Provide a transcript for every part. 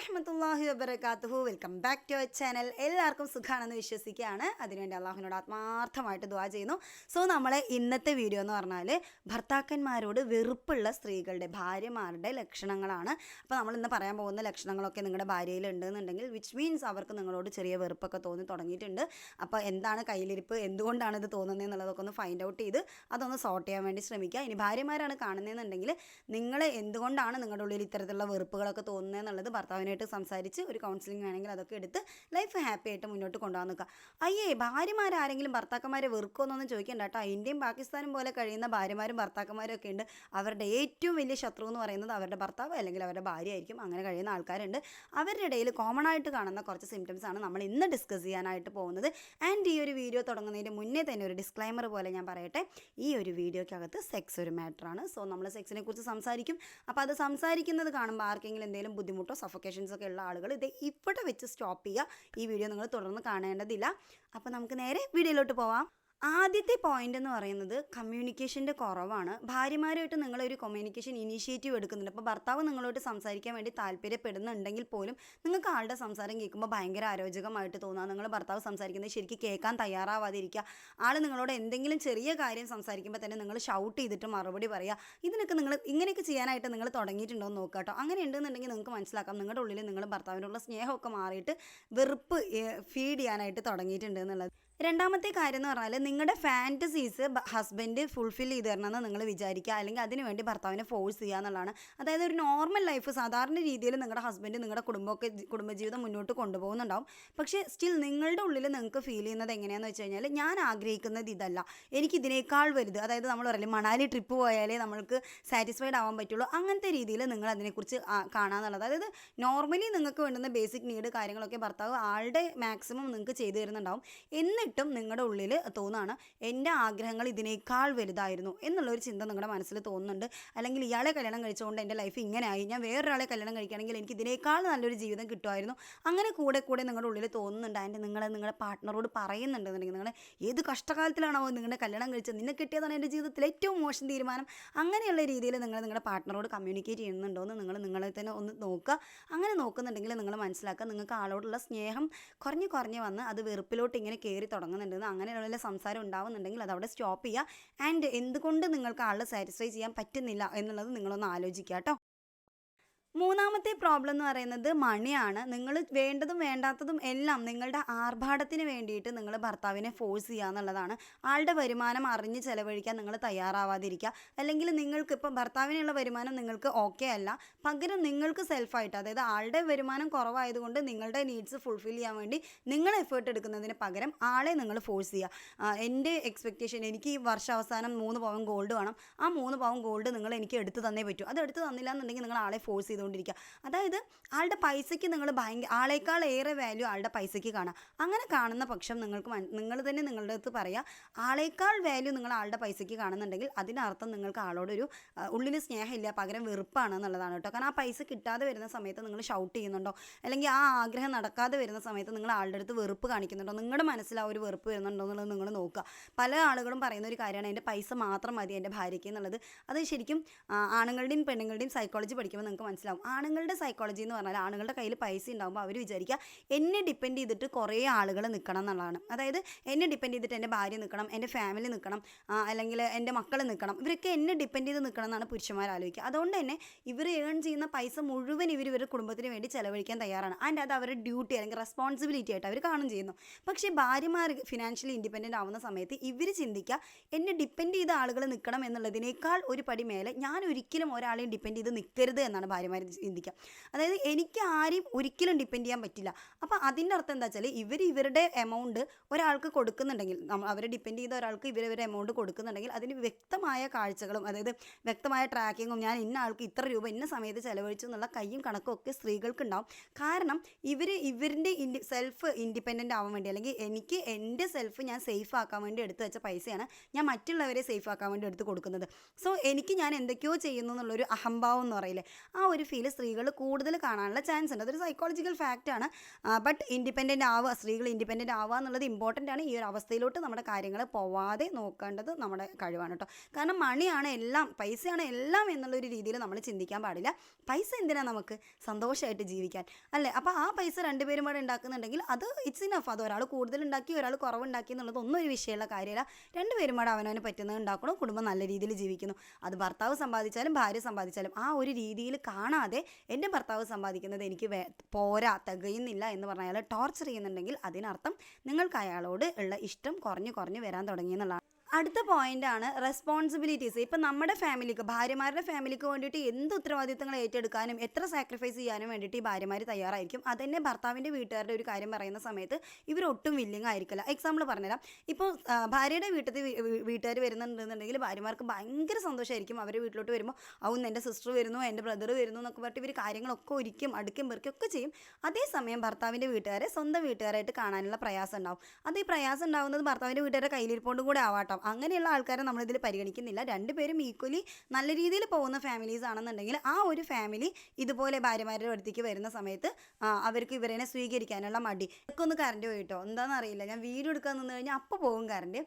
വറഹമത്തല്ലാഹി വബർക്കാത്തുഹു welcome back to our channel എല്ലാവർക്കും സുഖമാണെന്ന് വിശ്വസിക്കുകയാണ്. അതിനുവേണ്ടി അള്ളാഹുവിനോട് ആത്മാർത്ഥമായിട്ട് ദുവാ ചെയ്യുന്നു. സോ നമ്മളെ ഇന്നത്തെ വീഡിയോ എന്ന് പറഞ്ഞാൽ ഭർത്താക്കന്മാരോട് വെറുപ്പുള്ള സ്ത്രീകളുടെ ഭാര്യമാരുടെ ലക്ഷണങ്ങളാണ്. അപ്പോൾ നമ്മൾ ഇന്ന് പറയാൻ പോകുന്ന ലക്ഷണങ്ങളൊക്കെ നിങ്ങളുടെ ഭാര്യയിൽ ഉണ്ടെന്നുണ്ടെങ്കിൽ വിച്ച് മീൻസ് അവർക്ക് നിങ്ങളോട് ചെറിയ വെറുപ്പൊക്കെ തോന്നി തുടങ്ങിയിട്ടുണ്ട്. അപ്പോൾ എന്താണ് കയ്യിലിരിപ്പ്? എന്തുകൊണ്ടാണ് ഇത് തോന്നുന്നത് എന്നുള്ളതൊക്കെ ഒന്ന് ഫൈൻഡ് ഔട്ട് ചെയ്ത് അതൊന്ന് സോർട്ട് ചെയ്യാൻ വേണ്ടി ശ്രമിക്കുക. ഇനി ഭാര്യമാരാണ് കാണുന്നതെന്നുണ്ടെങ്കിൽ നിങ്ങൾ എന്തുകൊണ്ടാണ് നിങ്ങളുടെ ഉള്ളിൽ ഇത്തരത്തിലുള്ള വെറുപ്പുകളൊക്കെ തോന്നുന്നത് എന്നുള്ളത് ഭർത്താവിനായിട്ട് സംസാരിച്ച് ഒരു കൗൺസിലിംഗ് വേണമെങ്കിൽ അതൊക്കെ എടുത്ത് ലൈഫ് ഹാപ്പി ആയിട്ട് മുന്നോട്ട് കൊണ്ടുപോകാൻ നിൽക്കുക. അയ്യേ ഭാര്യമാരാരെങ്കിലും ഭർത്താക്കന്മാരെ വെറുക്കുമെന്നൊന്നും ചോദിക്കേണ്ട കേട്ടോ. ഇന്ത്യയും പാകിസ്ഥാനും പോലെ കഴിയുന്ന ഭാര്യമാരും ഭർത്താക്കന്മാരും ഒക്കെ ഉണ്ട്. അവരുടെ ഏറ്റവും വലിയ ശത്രു എന്ന് പറയുന്നത് അവരുടെ ഭർത്താവ് അല്ലെങ്കിൽ അവരുടെ ഭാര്യ ആയിരിക്കും. അങ്ങനെ കഴിയുന്ന ആൾക്കാരുണ്ട്. അവരുടെ ഇടയിൽ കോമൺ ആയിട്ട് കാണുന്ന കുറച്ച് സിംറ്റംസ് ആണ് നമ്മൾ ഇന്ന് ഡിസ്കസ് ചെയ്യാനായിട്ട് പോകുന്നത്. ആൻഡ് ഈ ഒരു വീഡിയോ തുടങ്ങുന്നതിന് മുന്നേ തന്നെ ഒരു ഡിസ്ക്ലൈമർ പോലെ ഞാൻ പറയട്ടെ. ഈ ഒരു വീഡിയോയ്ക്കകത്ത് സെക്സ് ഒരു മാറ്ററാണ് സോ നമ്മൾ സെക്സിനെ കുറിച്ച് സംസാരിക്കും. അപ്പോൾ അത് സംസാരിക്കുന്നത് കാണുമ്പോൾ ആർക്കെങ്കിലും എന്തെങ്കിലും ബുദ്ധിമുട്ടോ സഫോക്കേഷൻസ് ഒക്കെ ഉള്ള ആളുകൾ ഇത് ഇവിടെ വെച്ച് സ്റ്റോപ്പ് ചെയ്യുക. ഈ വീഡിയോ നിങ്ങൾ തുടർന്ന് കാണേണ്ടതില്ല. അപ്പോൾ നമുക്ക് നേരെ വീഡിയോയിലോട്ട് പോവാം. ആദ്യത്തെ പോയിന്റ് എന്ന് പറയുന്നത് കമ്മ്യൂണിക്കേഷന്റെ കുറവാണ്. ഭാര്യമാരുമായിട്ട് നിങ്ങളൊരു കമ്മ്യൂണിക്കേഷൻ ഇനീഷ്യേറ്റീവ് എടുക്കുന്നുണ്ട്. അപ്പോൾ ഭർത്താവ് നിങ്ങളോട് സംസാരിക്കാൻ വേണ്ടി താല്പര്യപ്പെടുന്നുണ്ടെങ്കിൽ പോലും നിങ്ങൾക്ക് ആളുടെ സംസാരം കേൾക്കുമ്പോൾ ഭയങ്കര അരോചകമായിട്ട് തോന്നുക നിങ്ങൾ ഭർത്താവ് സംസാരിക്കുന്നത് ശരിക്കും കേൾക്കാൻ തയ്യാറാവാതിരിക്കുക. ആൾ നിങ്ങളോട് എന്തെങ്കിലും ചെറിയ കാര്യം സംസാരിക്കുമ്പോൾ തന്നെ നിങ്ങൾ ഷൗട്ട് ചെയ്തിട്ട് മറുപടി പറയുക ഇതിനൊക്കെ നിങ്ങൾ ഇങ്ങനെയൊക്കെ ചെയ്യാനായിട്ട് നിങ്ങൾ തുടങ്ങിയിട്ടുണ്ടോ എന്ന് നോക്കുക കേട്ടോ. അങ്ങനെ ഉണ്ടെന്നുണ്ടെങ്കിൽ നിങ്ങൾക്ക് മനസ്സിലാക്കാം. നിങ്ങളുടെ ഉള്ളിൽ നിങ്ങൾ ഭർത്താവിനുള്ള സ്നേഹമൊക്കെ മാറിയിട്ട് വെറുപ്പ് ഫീഡ് ചെയ്യാനായിട്ട് തുടങ്ങിയിട്ടുണ്ട് എന്നുള്ളത്. രണ്ടാമത്തെ കാര്യം എന്ന് പറഞ്ഞാൽ നിങ്ങളുടെ ഫാന്റസീസ് ഹസ്ബൻഡ് ഫുൾഫിൽ ചെയ്ത് തരണമെന്ന് നിങ്ങൾ വിചാരിക്കുക. അല്ലെങ്കിൽ അതിന് വേണ്ടി ഭർത്താവിനെ ഫോഴ്സ് ചെയ്യുക എന്നുള്ളതാണ്. അതായത് ഒരു നോർമൽ ലൈഫ് സാധാരണ രീതിയിൽ നിങ്ങളുടെ ഹസ്ബൻഡ് നിങ്ങളുടെ കുടുംബമൊക്കെ കുടുംബജീവിതം മുന്നോട്ട് കൊണ്ടുപോകുന്നുണ്ടാവും. പക്ഷേ സ്റ്റിൽ നിങ്ങളുടെ ഉള്ളിൽ നിങ്ങൾക്ക് ഫീൽ ചെയ്യുന്നത് എങ്ങനെയാണെന്ന് വെച്ച് കഴിഞ്ഞാൽ ഞാൻ ആഗ്രഹിക്കുന്നത് ഇതല്ല. എനിക്ക് ഇതിനേക്കാൾ വലുത് അതായത് നമ്മൾ പറയില്ലേ മണാലി ട്രിപ്പ് പോയാലേ നമ്മൾക്ക് സാറ്റിസ്ഫൈഡ് ആവാൻ പറ്റുള്ളൂ. അങ്ങനത്തെ രീതിയിൽ നിങ്ങൾ അതിനെക്കുറിച്ച് കാണാന്നുള്ളത് അതായത് നോർമലി നിങ്ങൾക്ക് വേണ്ടുന്ന ബേസിക് നീഡ് കാര്യങ്ങളൊക്കെ ഭർത്താവ് ആളുടെ മാക്സിമം നിങ്ങൾക്ക് ചെയ്തു തരുന്നുണ്ടാവും. എന്നിട്ട് എന്നിട്ടും നിങ്ങളുടെ ഉള്ളിൽ തോന്നുകയാണ് എന്റെ ആഗ്രഹങ്ങൾ ഇതിനേക്കാൾ വലുതായിരുന്നു എന്നുള്ളൊരു ചിന്ത നിങ്ങളുടെ മനസ്സിൽ തോന്നുന്നുണ്ട്. അല്ലെങ്കിൽ ഇയാളെ കല്യാണം കഴിച്ചുകൊണ്ട് എന്റെ ലൈഫ് ഇങ്ങനെയായി ഞാൻ വേറൊരാളെ കല്യാണം കഴിക്കുകയാണെങ്കിൽ എനിക്ക് ഇതിനേക്കാൾ നല്ലൊരു ജീവിതം കിട്ടുമായിരുന്നു. അങ്ങനെ കൂടെ കൂടെ നിങ്ങളുടെ ഉള്ളിൽ തോന്നുന്നുണ്ട്. അതിന്റെ നിങ്ങൾ നിങ്ങളുടെ പാർട്ട്ണറോട് പറയുന്നുണ്ടെന്നുണ്ടെങ്കിൽ നിങ്ങൾ ഏത് കഷ്ടകാലത്തിലാണോ നിങ്ങളുടെ കല്യാണം കഴിച്ചത്? നിന്നെ കിട്ടിയതാണ് എന്റെ ജീവിതത്തിൽ ഏറ്റവും മോശം തീരുമാനം. അങ്ങനെയുള്ള രീതിയിൽ നിങ്ങൾ നിങ്ങളുടെ പാർട്ട്ണറോട് കമ്മ്യൂണിക്കേറ്റ് ചെയ്യുന്നുണ്ടോ എന്ന് നിങ്ങൾ നിങ്ങളെ തന്നെ ഒന്ന് നോക്കുക. അങ്ങനെ നോക്കുന്നുണ്ടെങ്കിൽ നിങ്ങൾ മനസ്സിലാക്കുക. നിങ്ങൾക്ക് ആളോടുള്ള സ്നേഹം കുറഞ്ഞ് കുറഞ്ഞ് വന്ന് അത് വെറുപ്പിലോട്ട് ഇങ്ങനെ കയറി തുടങ്ങുന്നുണ്ടെന്ന് അങ്ങനെയുള്ള സംസാരം ഉണ്ടാവുന്നുണ്ടെങ്കിൽ അത് അവിടെ സ്റ്റോപ്പ് ചെയ്യുക. ആൻഡ് എന്തുകൊണ്ട് നിങ്ങൾക്ക് ആളെ സാറ്റിസ്ഫൈ ചെയ്യാൻ പറ്റുന്നില്ല എന്നുള്ളത് നിങ്ങളൊന്ന് ആലോചിക്കുക കേട്ടോ. മൂന്നാമത്തെ പ്രോബ്ലം എന്ന് പറയുന്നത് മണിയാണ്. നിങ്ങൾ വേണ്ടതും വേണ്ടാത്തതും എല്ലാം നിങ്ങളുടെ ആർഭാടത്തിന് വേണ്ടിയിട്ട് നിങ്ങൾ ഭർത്താവിനെ ഫോഴ്സ് ചെയ്യുക എന്നുള്ളതാണ്. ആളുടെ വരുമാനം അറിഞ്ഞ് ചെലവഴിക്കാൻ നിങ്ങൾ തയ്യാറാവാതിരിക്കുക. അല്ലെങ്കിൽ നിങ്ങൾക്ക് ഇപ്പം ഭർത്താവിനുള്ള വരുമാനം നിങ്ങൾക്ക് ഓക്കെ അല്ല. പകരം നിങ്ങൾക്ക് സെൽഫായിട്ട് അതായത് ആളുടെ വരുമാനം കുറവായതുകൊണ്ട് നിങ്ങളുടെ നീഡ്സ് ഫുൾഫിൽ ചെയ്യാൻ വേണ്ടി നിങ്ങൾ എഫേർട്ട് എടുക്കുന്നതിന് പകരം ആളെ നിങ്ങൾ ഫോഴ്സ് ചെയ്യുക. എന്റെ എക്സ്പെക്റ്റേഷൻ എനിക്ക് ഈ വർഷാവസാനം മൂന്ന് പവൻ ഗോൾഡ് വേണം. ആ മൂന്ന് പവൻ ഗോൾഡ് നിങ്ങൾ എനിക്ക് എടുത്തു തന്നേ പറ്റൂ. അത് എടുത്തു തന്നില്ല എന്നുണ്ടെങ്കിൽ നിങ്ങൾ ആളെ ഫോഴ്സ് ചെയ്ത് ചെയ്തുകൊണ്ടിരിക്കുക. അതായത് ആളുടെ പൈസയ്ക്ക് നിങ്ങൾ ഭയങ്കര ആളേക്കാൾ ഏറെ വാല്യൂ ആളുടെ പൈസയ്ക്ക് കാണാം. അങ്ങനെ കാണുന്ന പക്ഷം നിങ്ങൾക്ക് നിങ്ങൾ തന്നെ നിങ്ങളുടെ അടുത്ത് പറയുക ആളേക്കാൾ വാല്യൂ നിങ്ങൾ ആളുടെ പൈസയ്ക്ക് കാണുന്നുണ്ടെങ്കിൽ അതിനർത്ഥം നിങ്ങൾക്ക് ആളോടൊരു ഉള്ളിൽ സ്നേഹമില്ല പകരം വെറുപ്പാണ് എന്നുള്ളതാണ് കേട്ടോ. കാരണം ആ പൈസ കിട്ടാതെ വരുന്ന സമയത്ത് നിങ്ങൾ ഷൗട്ട് ചെയ്യുന്നുണ്ടോ? അല്ലെങ്കിൽ ആ ആഗ്രഹം നടക്കാതെ വരുന്ന സമയത്ത് നിങ്ങൾ ആളുടെ അടുത്ത് വെറുപ്പ് കാണിക്കുന്നുണ്ടോ? നിങ്ങളുടെ മനസ്സിൽ ആ ഒരു വെറുപ്പ് വരുന്നുണ്ടോ എന്നുള്ളത് നിങ്ങൾ നോക്കുക. പല ആളുകളും പറയുന്ന ഒരു കാര്യമാണ് എന്റെ പൈസ മാത്രം മതി എന്റെ ഭാര്യയ്ക്ക് എന്നുള്ളത്. അത് ശരിക്കും ആണുങ്ങളുടെയും പെണ്ണുങ്ങളുടെയും സൈക്കോളജി പഠിക്കുമ്പോൾ നിങ്ങൾക്ക് മനസ്സിലാവും. ആണുങ്ങളുടെ സൈക്കോളജി എന്ന് പറഞ്ഞാൽ ആണുങ്ങളുടെ കയ്യിൽ പൈസ ഉണ്ടാകുമ്പോൾ അവർ വിചാരിക്കുക എന്നെ ഡിപ്പെൻഡ് ചെയ്തിട്ട് കുറേ ആളുകൾ നിൽക്കണം എന്നുള്ളതാണ്. അതായത് എന്നെ ഡിപ്പെൻഡ് ചെയ്തിട്ട് എന്റെ ഭാര്യ നിൽക്കണം എന്റെ ഫാമിലി നിൽക്കണം അല്ലെങ്കിൽ എന്റെ മക്കൾ നിൽക്കണം ഇവരൊക്കെ എന്നെ ഡിപ്പെൻഡ് ചെയ്ത് നിൽക്കണം എന്നാണ് പുരുഷന്മാർ ആലോചിക്കുക അതുകൊണ്ട് തന്നെ ഇവർ ഏൺ ചെയ്യുന്ന പൈസ മുഴുവൻ ഇവർ ഇവരുടെ കുടുംബത്തിന് വേണ്ടി ചിലവഴിക്കാൻ തയ്യാറാണ്. ആൻഡ് അത് അവരുടെ ഡ്യൂട്ടി അല്ലെങ്കിൽ റെസ്പോൺസിബിലിറ്റി ആയിട്ട് അവർ കാണും ചെയ്യുന്നു. പക്ഷേ ഭാര്യമാർ ഫിനാൻഷ്യലി ഇൻഡിപെൻഡന്റ് ആവുന്ന സമയത്ത് ഇവർ ചിന്തിക്കുക എന്നെ ഡിപ്പെൻഡ് ചെയ്ത ആളുകൾ നിൽക്കണം എന്നുള്ളതിനേക്കാൾ ഒരു പടി മേലെ ഞാൻ ഒരിക്കലും ഒരാളെയും ഡിപ്പെൻഡ് ചെയ്ത് നിൽക്കരുത് എന്നാണ് ഭാര്യമാർ ചിന്തിക്കാം അതായത് എനിക്ക് ആരെയും ഒരിക്കലും ഡിപ്പെൻഡ് ചെയ്യാൻ പറ്റില്ല. അപ്പോൾ അതിന്റെ അർത്ഥം എന്താ വെച്ചാൽ ഇവർ ഇവരുടെ എമൗണ്ട് ഒരാൾക്ക് കൊടുക്കുന്നുണ്ടെങ്കിൽ അവരെ ഡിപ്പെൻഡ് ചെയ്ത ഒരാൾക്ക് ഇവരവരുടെ എമൗണ്ട് കൊടുക്കുന്നുണ്ടെങ്കിൽ അതിന് വ്യക്തമായ കാഴ്ചകളും അതായത് വ്യക്തമായ ട്രാക്കിങ്ങും ഞാൻ ഇന്ന ആൾക്ക് ഇത്ര രൂപ ഇന്ന സമയത്ത് ചിലവഴിച്ചു എന്നുള്ള കയ്യും കണക്കും ഒക്കെ സ്ത്രീകൾക്ക് ഉണ്ടാവും. കാരണം ഇവർ ഇവരുടെ ഇൻഡി സെൽഫ് ഇൻഡിപെൻഡന്റ് ആവാൻ വേണ്ടി അല്ലെങ്കിൽ എനിക്ക് എന്റെ സെൽഫ് ഞാൻ സേഫ് ആക്കാൻ വേണ്ടി എടുത്തു വെച്ച പൈസയാണ് ഞാൻ മറ്റുള്ളവരെ സേഫ് ആക്കാൻ വേണ്ടി എടുത്ത് കൊടുക്കുന്നത്. സോ എനിക്ക് ഞാൻ എന്തൊക്കെയോ ചെയ്യുന്നു എന്നുള്ളൊരു അഹംഭാവം എന്ന് പറയില്ലേ? ആ ഒരു ഫീൽ സ്ത്രീകൾ കൂടുതൽ കാണാനുള്ള ചാൻസ് ഉണ്ട്. അതൊരു സൈക്കോളജിക്കൽ ഫാക്റ്റാണ് ബട്ട് ഇൻഡിപെൻഡന്റ് ആവുക സ്ത്രീകൾ ഇൻഡിപെൻഡന്റ് ആവുക എന്നുള്ളത് ഇമ്പോർട്ടന്റ് ആണ്. ഈ ഒരു അവസ്ഥയിലോട്ട് നമ്മുടെ കാര്യങ്ങൾ പോവാതെ നോക്കേണ്ടത് നമ്മുടെ കഴിവാണ് കേട്ടോ കാരണം മണിയാണ് എല്ലാം പൈസയാണ് എല്ലാം എന്നുള്ളൊരു രീതിയിൽ നമ്മൾ ചിന്തിക്കാൻ പാടില്ല. പൈസ എന്തിനാണ് നമുക്ക് സന്തോഷമായിട്ട് ജീവിക്കാൻ? അല്ലേ? അപ്പോൾ ആ പൈസ രണ്ടുപേരും കൂടെ ഉണ്ടാക്കുന്നുണ്ടെങ്കിൽ അത് ഇറ്റ്സ് ഇനഫ് അത് ഒരാൾ കൂടുതൽ ഉണ്ടാക്കി ഒരാൾ കുറവുണ്ടാക്കി എന്നുള്ളത് ഒന്നും ഒരു വിഷയമുള്ള കാര്യമില്ല. രണ്ടുപേരും കൂടെ അവനവന് പറ്റുന്നത് ഉണ്ടാക്കണം കുടുംബം നല്ല രീതിയിൽ ജീവിക്കുന്നു. അത് ഭർത്താവ് സമ്പാദിച്ചാലും ഭാര്യ സമ്പാദിച്ചാലും ആ ഒരു രീതിയിൽ കാണാതെ എന്റെ ഭർത്താവ് സമ്പാദിക്കുന്നത് എനിക്ക് വേ പോരാ തികയുന്നില്ല എന്ന് പറഞ്ഞാൽ ടോർച്ചർ ചെയ്യുന്നുണ്ടെങ്കിൽ അതിനർത്ഥം നിങ്ങൾക്ക് അയാളോട് ഉള്ള ഇഷ്ടം കുറഞ്ഞു കുറഞ്ഞു വരാൻ തുടങ്ങി എന്നുള്ളതാണ്. അടുത്ത പോയിന്റ് ആണ് റെസ്പോൺസിബിലിറ്റീസ് ഇപ്പം നമ്മുടെ ഫാമിലിക്ക് ഭാര്യമാരുടെ ഫാമിലിക്ക് വേണ്ടിയിട്ട് എന്ത് ഉത്തരവാദിത്തങ്ങൾ ഏറ്റെടുക്കാനും എത്ര സാക്രിഫൈസ് ചെയ്യാനും വേണ്ടിയിട്ട് ഈ ഭാര്യമാർ തയ്യാറായിരിക്കും. അതന്നെ ഭർത്താവിന്റെ വീട്ടുകാരുടെ ഒരു കാര്യം പറയുന്ന സമയത്ത് ഇവർ ഒട്ടും വില്ലിങ് ആയിരിക്കില്ല. എക്സാമ്പിൾ പറഞ്ഞുതരാം. ഇപ്പോൾ ഭാര്യയുടെ വീട്ടിൽ വീട്ടുകാർ വരുന്നുണ്ടെന്നുണ്ടെങ്കിൽ ഭാര്യമാർക്ക് ഭയങ്കര സന്തോഷമായിരിക്കും അവരുടെ വീട്ടിലോട്ട് വരുമ്പോൾ അവന്ന് എന്റെ സിസ്റ്റർ വരുന്നു എന്റെ ബ്രദർ വരുന്നു എന്നൊക്കെ പറഞ്ഞിട്ട് ഇവർ കാര്യങ്ങളൊക്കെ ഒരിക്കും അടുക്കും പെറുക്കും ഒക്കെ ചെയ്യും. അതേസമയം ഭർത്താവിന്റെ വീട്ടുകാരെ സ്വന്തം വീട്ടുകാരായിട്ട് കാണാനുള്ള പ്രയാസം ഉണ്ടാവും. അത് ഈ പ്രയാസം ഉണ്ടാവുന്നത് ഭർത്താവിന്റെ വീട്ടുകാരുടെ കയ്യിലിരിപ്പോണ്ടും കൂടെ ആവാട്ടോ. അങ്ങനെയുള്ള ആൾക്കാരെ നമ്മളിതിൽ പരിഗണിക്കുന്നില്ല. രണ്ടുപേരും ഈക്വലി നല്ല രീതിയിൽ പോകുന്ന ഫാമിലീസ് ആണെന്നുണ്ടെങ്കിൽ ആ ഒരു ഫാമിലി ഇതുപോലെ ഭാര്യമാരുടെ അടുത്തേക്ക് വരുന്ന സമയത്ത് അവർക്ക് ഇവരെ സ്വീകരിക്കാനുള്ള മടി. ഒക്കെ ഒന്ന് കറണ്ട് പോയിട്ടോ എന്താണെന്ന് അറിയില്ല. ഞാൻ വീഡിയോ എടുക്കാൻ നിന്ന് കഴിഞ്ഞാൽ അപ്പോൾ പോകും കറണ്ട്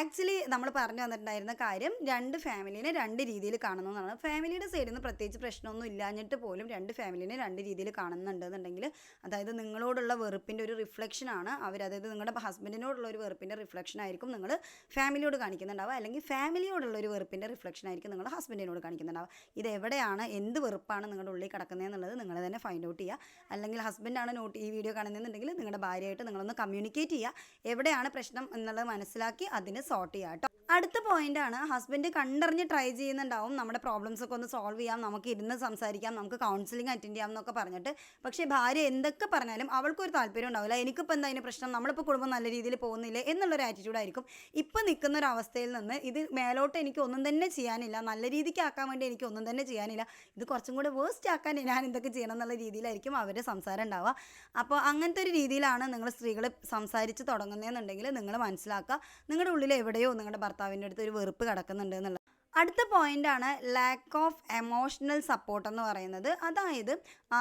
ആക്ച്വലി നമ്മൾ പറഞ്ഞു വന്നിട്ടുണ്ടായിരുന്ന കാര്യം രണ്ട് ഫാമിലിനെ രണ്ട് രീതിയിൽ കാണുന്നു എന്നാണ് ഫാമിലിയുടെ സൈഡിൽ നിന്ന് പ്രത്യേകിച്ച് പ്രശ്നമൊന്നും ഇല്ലാഞ്ഞിട്ട് പോലും രണ്ട് ഫാമിലിനെ രണ്ട് രീതിയിൽ കാണുന്നുണ്ടെന്നുണ്ടെങ്കിൽ അതായത് നിങ്ങളോടുള്ള വെറുപ്പിന്റെ ഒരു റിഫ്ലക്ഷനാണ് അവർ അതായത് നിങ്ങളുടെ ഹസ്ബൻഡിനോടുള്ള ഒരു വെറുപ്പിന്റെ റിഫ്ലക്ഷൻ ആയിരിക്കും. നിങ്ങൾ ഫാമിലിയോട് കാണിക്കുന്നുണ്ടാവുക. അല്ലെങ്കിൽ ഫാമിലിയോടുള്ള ഒരു വെറുപ്പിന്റെ റിഫ്ലക്ഷൻ ആയിരിക്കും നിങ്ങൾ ഹസ്ബൻഡിനോട് കാണിക്കുന്നുണ്ടാവുക. ഇത് എവിടെയാണ് എന്ത് വെറുപ്പാണ് നിങ്ങളുടെ ഉള്ളിൽ കിടക്കുന്നതെന്നുള്ളത് നിങ്ങൾ തന്നെ ഫൈൻഡ് ഔട്ട് ചെയ്യുക. അല്ലെങ്കിൽ ഹസ്ബൻഡാണ് നോട്ട് ഈ വീഡിയോ കാണുന്നതെന്നുണ്ടെങ്കിൽ നിങ്ങളുടെ ഭാര്യയായിട്ട് നിങ്ങളൊന്ന് കമ്മ്യൂണിക്കേറ്റ് ചെയ്യുക. എവിടെയാണ് പ്രശ്നം എന്നുള്ളത് മനസ്സിലാക്കി അതിന് സോർട്ട് ചെയ്യുക അടുത്ത പോയിന്റ് ആണ് ഹസ്ബൻഡ് കണ്ടറിഞ്ഞ് ട്രൈ ചെയ്യുന്നുണ്ടാവും. നമ്മുടെ പ്രോബ്ലംസ് ഒക്കെ ഒന്ന് സോൾവ് ചെയ്യാം. നമുക്ക് ഇരുന്ന് സംസാരിക്കാം. നമുക്ക് കൗൺസിലിംഗ് അറ്റൻഡ് ചെയ്യാം എന്നൊക്കെ പറഞ്ഞിട്ട്. പക്ഷേ ഭാര്യ എന്തൊക്കെ പറഞ്ഞാലും അവൾക്കൊരു താല്പര്യം ഉണ്ടാവില്ല. എനിക്കിപ്പോൾ എന്താ അതിന് പ്രശ്നം? നമ്മളിപ്പോൾ കുടുംബം നല്ല രീതിയിൽ പോകുന്നില്ലേ എന്നുള്ളൊരു ആറ്റിറ്റ്യൂഡ് ആയിരിക്കും. ഇപ്പം നിൽക്കുന്ന ഒരു അവസ്ഥയിൽ നിന്ന് ഇത് മേലോട്ട് എനിക്ക് ഒന്നും തന്നെ ചെയ്യാനില്ല. നല്ല രീതിക്ക് ആക്കാൻ വേണ്ടി എനിക്ക് ഒന്നും തന്നെ ചെയ്യാനില്ല. ഇത് കുറച്ചും കൂടെ വേസ്റ്റ് ആക്കാൻ ഞാൻ എന്തൊക്കെ ചെയ്യണം എന്നുള്ള രീതിയിലായിരിക്കും അവരുടെ സംസാരം ഉണ്ടാവുക. അപ്പോൾ അങ്ങനത്തെ ഒരു രീതിയിലാണ് നിങ്ങൾ സ്ത്രീകൾ സംസാരിച്ച് തുടങ്ങുന്നതെന്നുണ്ടെങ്കിൽ നിങ്ങൾ മനസ്സിലാക്കുക. നിങ്ങളുടെ ഉള്ളിൽ എവിടെയോ നിങ്ങളുടെ ഭർത്താവിന്റെ അടുത്ത് ഒരു വെറുപ്പ് കിടക്കുന്നുണ്ട് എന്നുള്ളത് അടുത്ത പോയിന്റാണ് ലാക്ക് ഓഫ് എമോഷണൽ സപ്പോർട്ട് എന്ന് പറയുന്നത്. അതായത്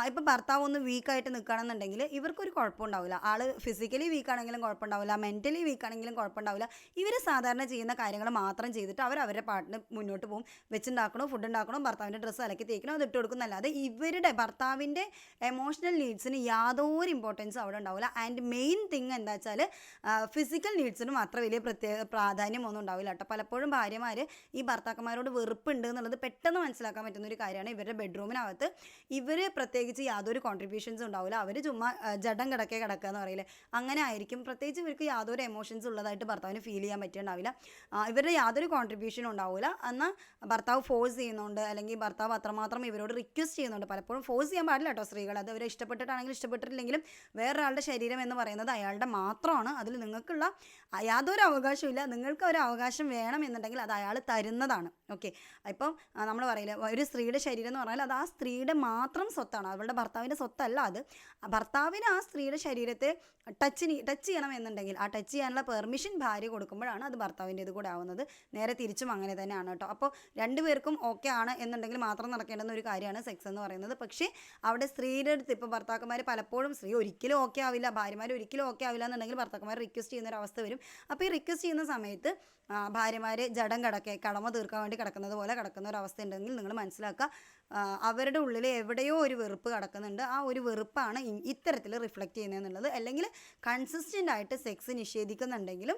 ഇപ്പോൾ ഭർത്താവ് ഒന്ന് വീക്കായിട്ട് നിൽക്കുകയാണെന്നുണ്ടെങ്കിൽ ഇവർക്കൊരു കുഴപ്പമുണ്ടാവില്ല. ആൾ ഫിസിക്കലി വീക്കാണെങ്കിലും കുഴപ്പമുണ്ടാവില്ല മെന്റലി വീക്കാണെങ്കിലും കുഴപ്പമുണ്ടാവില്ല. ഇവർ സാധാരണ ചെയ്യുന്ന കാര്യങ്ങൾ മാത്രം ചെയ്തിട്ട് അവർ അവരുടെ പാട്ടിന് മുന്നോട്ട് പോകും. വെച്ചുണ്ടാക്കണോ ഫുഡ് ഉണ്ടാക്കണോ ഭർത്താവിന്റെ ഡ്രസ്സ് അലക്കി തേക്കണോ അത് ഇട്ട് കൊടുക്കുന്നല്ലാതെ ഇവരുടെ ഭർത്താവിന്റെ എമോഷണൽ നീഡ്സിന് യാതൊരു ഇമ്പോർട്ടൻസും അവിടെ ഉണ്ടാവില്ല. ആൻഡ് മെയിൻ തിങ് എന്താ വെച്ചാൽ ഫിസിക്കൽ നീഡ്സിനും അത്ര വലിയ പ്രത്യേക പ്രാധാന്യമൊന്നും ഉണ്ടാവില്ല കേട്ടോ. പലപ്പോഴും ഭാര്യമാർ ഈ ഭർത്താക്കന്മാരോട് വെറുപ്പുണ്ട് എന്നുള്ളത് പെട്ടെന്ന് മനസ്സിലാക്കാൻ പറ്റുന്ന ഒരു കാര്യമാണ് ഇവരുടെ ബെഡ്റൂമിനകത്ത്. ഇവർ പ്രത്യേകിച്ച് യാതൊരു കോൺട്രിബ്യൂഷൻസും ഉണ്ടാവില്ല അവർ ചുമ്മാ ജഡം കിടക്കേ കിടക്കുക എന്ന് പറയില്ലേ. അങ്ങനെ ആയിരിക്കും. പ്രത്യേകിച്ച് ഇവർക്ക് യാതൊരു എമോഷൻസ് ഉള്ളതായിട്ട് ഭർത്താവിന് ഫീൽ ചെയ്യാൻ പറ്റുന്നുണ്ടാവില്ല ഇവരുടെ യാതൊരു കോൺട്രിബ്യൂഷനും ഉണ്ടാവില്ല എന്നാൽ ഭർത്താവ് ഫോഴ്സ് ചെയ്യുന്നുണ്ട്. അല്ലെങ്കിൽ ഭർത്താവ് അത്രമാത്രം ഇവരോട് റിക്വസ്റ്റ് ചെയ്യുന്നുണ്ട്. പലപ്പോഴും ഫോഴ്സ് ചെയ്യാൻ പാടില്ല കേട്ടോ സ്ത്രീകൾ അത് അവരെ ഇഷ്ടപ്പെട്ടിട്ടാണെങ്കിലും ഇഷ്ടപ്പെട്ടിട്ടില്ലെങ്കിലും വേറൊരാളുടെ ശരീരം എന്ന് പറയുന്നത് അയാളുടെ മാത്രമാണ്. അതിൽ നിങ്ങൾക്കുള്ള യാതൊരു അവകാശവും ഇല്ല നിങ്ങൾക്ക് ഒരു അവകാശം വേണം എന്നുണ്ടെങ്കിൽ അത് അയാൾ തരുന്നതാണ്. ഓക്കെ. ഇപ്പം നമ്മൾ പറയില്ല ഒരു സ്ത്രീയുടെ ശരീരം എന്ന് പറഞ്ഞാൽ അത് ആ സ്ത്രീയുടെ മാത്രം സ്വത്താണ്. അവളുടെ ഭർത്താവിന്റെ സ്വത്തല്ല അത്. ഭർത്താവിന് ആ സ്ത്രീയുടെ ശരീരത്തെ ടച്ച് ടച്ച് ചെയ്യണം എന്നുണ്ടെങ്കിൽ ആ ടച്ച് ചെയ്യാനുള്ള പെർമിഷൻ ഭാര്യ കൊടുക്കുമ്പോഴാണ് അത് ഭർത്താവിന്റെ ഇത് കൂടെ ആവുന്നത്. നേരെ തിരിച്ചും അങ്ങനെ തന്നെയാണ് കേട്ടോ. അപ്പോൾ രണ്ടുപേർക്കും ഓക്കെ ആണ് എന്നുണ്ടെങ്കിൽ മാത്രം നടക്കേണ്ടുന്ന ഒരു കാര്യമാണ് സെക്സ് എന്ന് പറയുന്നത്. പക്ഷേ അവിടെ സ്ത്രീയുടെ അടുത്ത് ഇപ്പോൾ ഭർത്താക്കന്മാർ പലപ്പോഴും സ്ത്രീ ഒരിക്കലും ഓക്കെ ആവില്ല ഭാര്യമാർ ഒരിക്കലും ഓക്കെ ആവില്ല എന്നുണ്ടെങ്കിൽ ഭർത്താക്കന്മാർ റിക്വസ്റ്റ് ചെയ്യുന്ന ഒരു അവസ്ഥ വരും. അപ്പോൾ ഈ റിക്വസ്റ്റ് ചെയ്യുന്ന സമയത്ത് ഭാര്യമാർ ജഡം കടക്കെ കടമ തീർക്കാൻ വേണ്ടി കിടക്കുന്നത് പോലെ കിടക്കുന്ന ഒരു അവസ്ഥ ഉണ്ടെങ്കിൽ നിങ്ങൾ മനസ്സിലാക്കുക. അവരുടെ ഉള്ളിൽ എവിടെയോ ഒരു വെറുപ്പ് കിടക്കുന്നുണ്ട്. ആ ഒരു വെറുപ്പാണ് ഇത്തരത്തിൽ റിഫ്ലക്റ്റ് ചെയ്യുന്നതെന്നുള്ളത്. അല്ലെങ്കിൽ കൺസിസ്റ്റന്റ് ആയിട്ട് സെക്സ് നിഷേധിക്കുന്നുണ്ടെങ്കിലും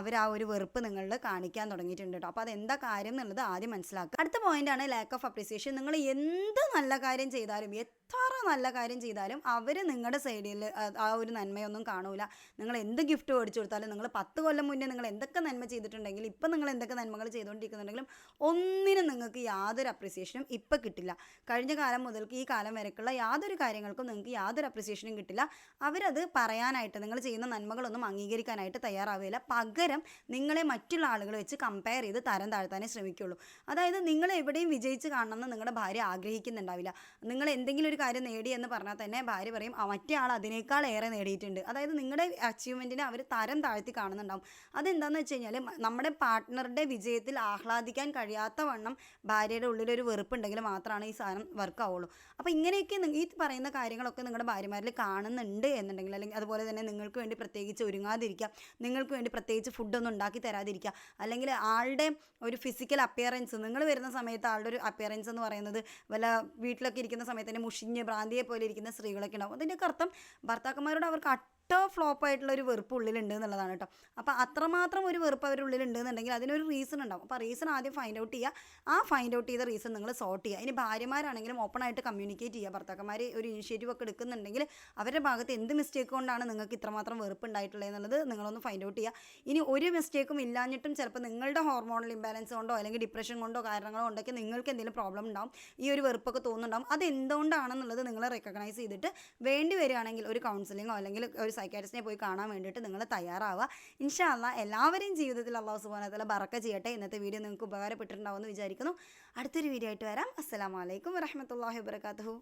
അവർ ആ ഒരു വെറുപ്പ് നിങ്ങളിൽ കാണിക്കാൻ തുടങ്ങിയിട്ടുണ്ട് കേട്ടോ അപ്പോൾ അതെന്താ കാര്യം എന്നുള്ളത് ആദ്യം മനസ്സിലാക്കുക. അടുത്ത പോയിന്റാണ് ലാക്ക് ഓഫ് അപ്രീസിയേഷൻ നിങ്ങൾ എന്ത് നല്ല കാര്യം ചെയ്താലും എത്ര നല്ല കാര്യം ചെയ്താലും അവർ നിങ്ങളുടെ സൈഡിൽ ആ ഒരു നന്മയൊന്നും കാണൂല. നിങ്ങൾ എന്ത് ഗിഫ്റ്റ് മേടിച്ചു കൊടുത്താലും നിങ്ങൾ പത്ത് കൊല്ലം മുന്നേ നിങ്ങൾ എന്തൊക്കെ നന്മ ചെയ്തിട്ടുണ്ടെങ്കിലും ഇപ്പം നിങ്ങൾ എന്തൊക്കെ നന്മകൾ ചെയ്തുകൊണ്ടിരിക്കുന്നുണ്ടെങ്കിലും ഒന്നിനും നിങ്ങൾക്ക് യാതൊരു അപ്രിസിയേഷനും ഇപ്പം കിട്ടില്ല. കഴിഞ്ഞ കാലം മുതൽക്ക് ഈ കാലം വരെക്കുള്ള യാതൊരു കാര്യങ്ങൾക്കും നിങ്ങൾക്ക് യാതൊരു അപ്രിസിയേഷനും കിട്ടില്ല. അവരത് പറയാനായിട്ട് നിങ്ങൾ ചെയ്യുന്ന നന്മകളൊന്നും അംഗീകരിക്കാനായിട്ട് തയ്യാറാവില്ല പകരം നിങ്ങളെ മറ്റുള്ള ആളുകൾ വെച്ച് കമ്പയർ ചെയ്ത് തരം താഴ്ത്താനേ ശ്രമിക്കുള്ളൂ. അതായത് നിങ്ങൾ എവിടെയും വിജയിച്ച് കാണണമെന്ന് നിങ്ങളുടെ ഭാര്യ ആഗ്രഹിക്കുന്നുണ്ടാവില്ല. നിങ്ങൾ എന്തെങ്കിലും ഒരു കാര്യം നേടി എന്ന് പറഞ്ഞാൽ തന്നെ ഭാര്യ പറയും "ആ, മറ്റേ ആൾ അതിനേക്കാൾ ഏറെ നേടിയിട്ടുണ്ട്. അതായത് നിങ്ങളുടെ അച്ചീവ്മെന്റിനെ അവർ തരം താഴ്ത്തി കാണുന്നുണ്ടാവും. അതെന്താണെന്ന് വെച്ച് കഴിഞ്ഞാൽ നമ്മുടെ പാർട്ട്ണറുടെ വിജയത്തിൽ ആഹ്ലാദിക്കാൻ കഴിയാത്ത വണ്ണം ഭാര്യയുടെ ഉള്ളിലൊരു വെറുപ്പുണ്ടെങ്കിൽ മാത്രമാണ് ഈ സാധനം വർക്ക് ആവുള്ളൂ. അപ്പോൾ ഇങ്ങനെയൊക്കെ ഈ പറയുന്ന കാര്യങ്ങളൊക്കെ നിങ്ങളുടെ ഭാര്യമാരിൽ കാണുന്നുണ്ട് എന്നുണ്ടെങ്കിൽ അല്ലെങ്കിൽ അതുപോലെ തന്നെ നിങ്ങൾക്ക് വേണ്ടി പ്രത്യേകിച്ച് ഒരുങ്ങാതിരിക്കുക നിങ്ങൾക്ക് വേണ്ടി പ്രത്യേകിച്ച് ഫുഡൊന്നും ഉണ്ടാക്കി തരാതിരിക്കുക അല്ലെങ്കിൽ ആളുടെ ഒരു ഫിസിക്കൽ അപ്പിയറൻസ് നിങ്ങൾ വരുന്ന സമയത്ത് ആളുടെ ഒരു അപ്പിയറൻസ് എന്ന് പറയുന്നത് വല്ല വീട്ടിലൊക്കെ ഇരിക്കുന്ന സമയത്ത് തന്നെ മുഷിഞ്ഞ് ഭ്രാന്തിയെ പോലെ ഇരിക്കുന്ന സ്ത്രീകളൊക്കെ ഉണ്ടാവും. അതിന്റെയൊക്കെ അർത്ഥം ഭർത്താക്കന്മാരോട് അവർക്ക് അട്ടോ ഫ്ലോപ്പ് ആയിട്ടുള്ള ഒരു വെറുപ്പ് ഉള്ളിലുണ്ട് എന്നുള്ളതാണ് കേട്ടോ അപ്പോൾ അത്രമാത്രം ഒരു വെറുപ്പ് അവരുടെ ഉള്ളിലുണ്ട് എന്നുണ്ടെങ്കിൽ അതിനൊരു റീസൺ ഉണ്ടാവും. അപ്പോൾ റീസൺ ആദ്യം ഫൈൻഡ് ഔട്ട് ചെയ്യുക ആ ഫൈൻഡ് ഔട്ട് ചെയ്ത റീസൺ നിങ്ങൾ സോർട്ട് ചെയ്യുക ഇനി ഭാര്യമാരാണെങ്കിലും ഓപ്പൺ ആയിട്ട് കമ്മ്യൂണിക്കേറ്റ് ചെയ്യുക ഭർത്താക്കന്മാർ ഒരു ഇനിഷ്യേറ്റീവ് ഒക്കെ എടുക്കുന്നുണ്ടെങ്കിൽ അവരുടെ ഭാഗത്ത് എന്ത് മിസ്റ്റേക്ക് കൊണ്ടാണ് നിങ്ങൾക്ക് ഇത്രമാത്രം വെറുപ്പ് ഉണ്ടായിട്ടുള്ളത് എന്നുള്ളത് നിങ്ങളൊന്ന് ഫൈൻഡ് ഔട്ട് ചെയ്യുക ഇനി ഒരു മിസ്റ്റേക്കും ഇല്ലാഞ്ഞിട്ടും ചിലപ്പോൾ നിങ്ങളുടെ ഹോർമോണൽ ഇംബാലൻസ് കൊണ്ടോ അല്ലെങ്കിൽ ഡിപ്രഷൻ കൊണ്ടോ കാരണങ്ങളോ ഉണ്ടെങ്കിൽ നിങ്ങൾക്ക് എന്തെങ്കിലും പ്രോബ്ലം ഉണ്ടാവും. ഈ ഒരു വെറുപ്പൊക്കെ തോന്നുന്നുണ്ടാവും. അത് എന്തുകൊണ്ടാണെന്നുള്ളത് നിങ്ങൾ റെക്കഗ്നൈസ് ചെയ്തിട്ട് വേണ്ടി വരികയാണെങ്കിൽ ഒരു കൗൺസിലിങ്ങോ അല്ലെങ്കിൽ ഒരു സൈക്കാട്രിസ്റ്റിനെ പോയി കാണാൻ വേണ്ടിയിട്ട് നിങ്ങൾ തയ്യാറാവുക. ഇൻഷാല്ല എല്ലാവരെയും ജീവിതത്തിൽ അള്ളാഹു സുബാനത്തല ബറക്ക ചെയ്യട്ടെ. ഇന്നത്തെ വീഡിയോ നിങ്ങൾക്ക് ഉപകാരപ്പെട്ടിട്ടുണ്ടാവുമെന്ന് വിചാരിക്കുന്നു. അടുത്തൊരു വീഡിയോ ആയിട്ട് വരാം. അസ്സലാമലൈക്കും വരഹമത്തല്ലാഹി വാബർക്കാത്തു